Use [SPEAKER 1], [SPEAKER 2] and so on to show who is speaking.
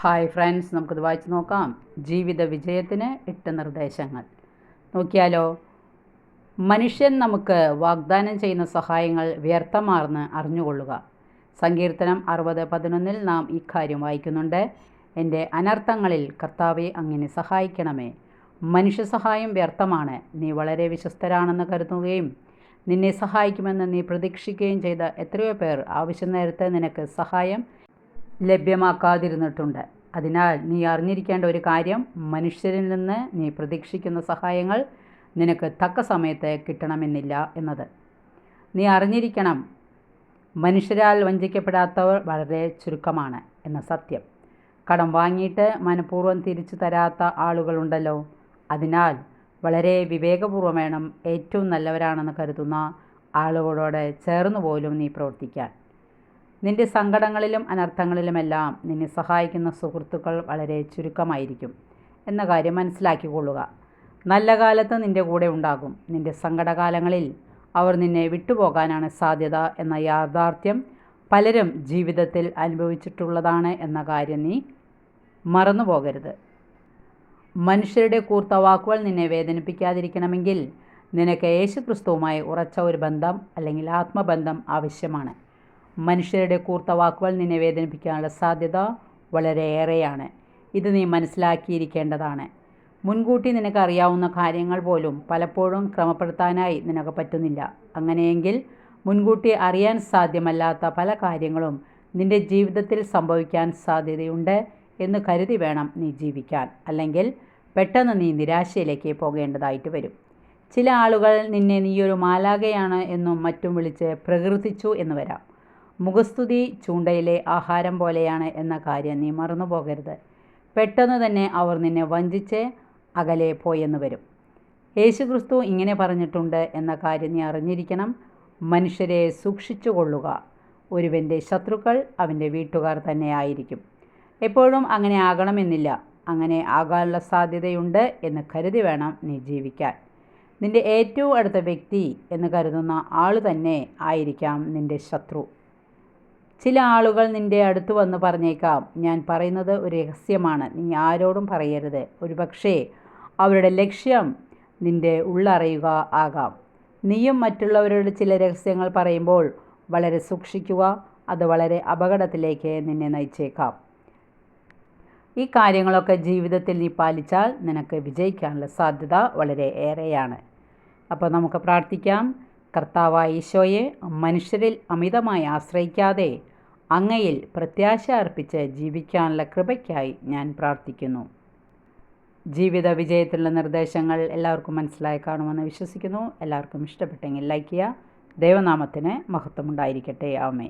[SPEAKER 1] Hi friends നമുക്കിത് വായിച്ച് നോക്കാം. ജീവിത വിജയത്തിന് എട്ട് നിർദ്ദേശങ്ങൾ. നോക്കിയാലോ മനുഷ്യൻ നമുക്ക് വാഗ്ദാനം ചെയ്യുന്ന സഹായങ്ങൾ വ്യർത്ഥമാർന്ന് അറിഞ്ഞുകൊള്ളുക. സങ്കീർത്തനം അറുപത് പതിനൊന്നിൽ നാം ഇക്കാര്യം വായിക്കുന്നുണ്ട്. എന്റെ അനർത്ഥങ്ങളിൽ കർത്താവെ അങ്ങനെ സഹായിക്കണമേ. മനുഷ്യ സഹായം വ്യർത്ഥമാണ്. നീ വളരെ വിശ്വസ്തരാണെന്ന് കരുതുകയും നിന്നെ സഹായിക്കുമെന്ന് നീ പ്രതീക്ഷിക്കുകയും ചെയ്ത എത്രയോ പേർ ആവശ്യം നേരത്തെ നിനക്ക് സഹായം ലഭ്യമാക്കാതിരുന്നിട്ടുണ്ട്. അതിനാൽ നീ അറിഞ്ഞിരിക്കേണ്ട ഒരു കാര്യം മനുഷ്യരിൽ നിന്ന് നീ പ്രതീക്ഷിക്കുന്ന സഹായങ്ങൾ നിനക്ക് തക്ക സമയത്ത് കിട്ടണമെന്നില്ല എന്നത്. നീ അറിഞ്ഞിരിക്കണം മനുഷ്യരാൽ വഞ്ചിക്കപ്പെടാത്തവർ വളരെ ചുരുക്കമാണ് എന്ന സത്യം. കടം വാങ്ങിയിട്ട് മനഃപൂർവം തിരിച്ചു തരാത്ത ആളുകളുണ്ടല്ലോ. അതിനാൽ വളരെ വിവേകപൂർവം വേണം ഏറ്റവും നല്ലവരാണെന്ന് കരുതുന്ന ആളുകളോട് ചേർന്ന് പോലും നീ പ്രവർത്തിക്കാൻ. നിന്റെ സങ്കടങ്ങളിലും അനർത്ഥങ്ങളിലുമെല്ലാം നിന്നെ സഹായിക്കുന്ന സുഹൃത്തുക്കൾ വളരെ ചുരുക്കമായിരിക്കും. എന്ന കാര്യം മനസ്സിലാക്കിക്കൊള്ളുക. നല്ല കാലത്ത് നിന്റെ കൂടെ ഉണ്ടാകും. നിന്റെ സങ്കടകാലങ്ങളിൽ അവർ നിന്നെ വിട്ടുപോകാനാണ് സാധ്യത എന്ന യാഥാർത്ഥ്യം പലരും ജീവിതത്തിൽ അനുഭവിച്ചിട്ടുള്ളതാണ് എന്ന കാര്യം നീ മറന്നു പോകരുത് മനുഷ്യരുടെ കൂർത്ത വാക്കുകൾ നിന്നെ വേദനിപ്പിക്കാതിരിക്കണമെങ്കിൽ നിനക്ക് യേശുക്രിസ്തുവുമായി ഉറച്ച ഒരു ബന്ധം അല്ലെങ്കിൽ ആത്മബന്ധം ആവശ്യമാണ്. മനുഷ്യരുടെ കൂർത്ത വാക്കുകൾ നിന്നെ വേദനിപ്പിക്കാനുള്ള സാധ്യത വളരെയേറെയാണ്. ഇത് നീ മനസ്സിലാക്കിയിരിക്കേണ്ടതാണ്. മുൻകൂട്ടി നിനക്ക് അറിയാവുന്ന കാര്യങ്ങൾ പോലും പലപ്പോഴും ക്രമപ്പെടുത്താനായി നിനക്ക് പറ്റുന്നില്ല. അങ്ങനെയെങ്കിൽ മുൻകൂട്ടി അറിയാൻ സാധ്യമല്ലാത്ത പല കാര്യങ്ങളും നിന്റെ ജീവിതത്തിൽ സംഭവിക്കാൻ സാധ്യതയുണ്ട് എന്ന് കരുതി വേണം നീ ജീവിക്കാൻ. അല്ലെങ്കിൽ പെട്ടെന്ന് നീ നിരാശയിലേക്ക് പോകേണ്ടതായിട്ട് വരും. ചില ആളുകൾ നിന്നെ നീയൊരു മാലാകയാണ് എന്നും മറ്റും വിളിച്ച് പ്രകീർത്തിച്ചു എന്ന് വരാം. മുഖസ്തുതി ചൂണ്ടയിലെ ആഹാരം പോലെയാണ് എന്ന കാര്യം നീ മറന്നു പോകരുത് പെട്ടെന്ന് തന്നെ അവർ നിന്നെ വഞ്ചിച്ച് അകലെ പോയെന്ന് വരും. യേശുക്രിസ്തു ഇങ്ങനെ പറഞ്ഞിട്ടുണ്ട് എന്ന കാര്യം നീ അറിഞ്ഞിരിക്കണം. മനുഷ്യരെ സൂക്ഷിച്ചു കൊള്ളുക ഒരുവന്റെ ശത്രുക്കൾ അവന്റെ വീട്ടുകാർ തന്നെ ആയിരിക്കും. എപ്പോഴും അങ്ങനെ ആകണമെന്നില്ല. അങ്ങനെ ആകാനുള്ള സാധ്യതയുണ്ട് എന്ന് കരുതി വേണം നീ ജീവിക്കാൻ. നിന്റെ ഏറ്റവും അടുത്ത വ്യക്തി എന്ന് കരുതുന്ന ആൾ തന്നെ ആയിരിക്കാം നിന്റെ ശത്രു. ചില ആളുകൾ നിന്റെ അടുത്ത് വന്ന് പറഞ്ഞേക്കാം. ഞാൻ പറയുന്നത് ഒരു രഹസ്യമാണ്. നീ ആരോടും പറയരുത്. ഒരുപക്ഷേ അവരുടെ ലക്ഷ്യം നിന്റെ ഉള്ളറിയുക ആകാം. നീയും മറ്റുള്ളവരോട് ചില രഹസ്യങ്ങൾ പറയുമ്പോൾ വളരെ സൂക്ഷിക്കുക. അത് വളരെ അപകടത്തിലേക്ക് നിന്നെ നയിച്ചേക്കാം. ഈ കാര്യങ്ങളൊക്കെ ജീവിതത്തിൽ നീ പാലിച്ചാൽ നിനക്ക് വിജയിക്കാനുള്ള സാധ്യത വളരെ ഏറെയാണ്. അപ്പോൾ നമുക്ക് പ്രാർത്ഥിക്കാം. കർത്താവായ ഈശോയെ മനുഷ്യരിൽ അമിതമായി ആശ്രയിക്കാതെ അങ്ങയിൽ പ്രത്യാശ അർപ്പിച്ച് ജീവിക്കാനുള്ള കൃപയ്ക്കായി ഞാൻ പ്രാർത്ഥിക്കുന്നു. ജീവിത വിജയത്തിലുള്ള നിർദ്ദേശങ്ങൾ എല്ലാവർക്കും മനസ്സിലായി കാണുമെന്ന് വിശ്വസിക്കുന്നു. എല്ലാവർക്കും ഇഷ്ടപ്പെട്ടെങ്കിൽ ലൈക്ക് ചെയ്യുക. ദൈവനാമത്തിന് മഹത്വമുണ്ടായിരിക്കട്ടെ. ആമേ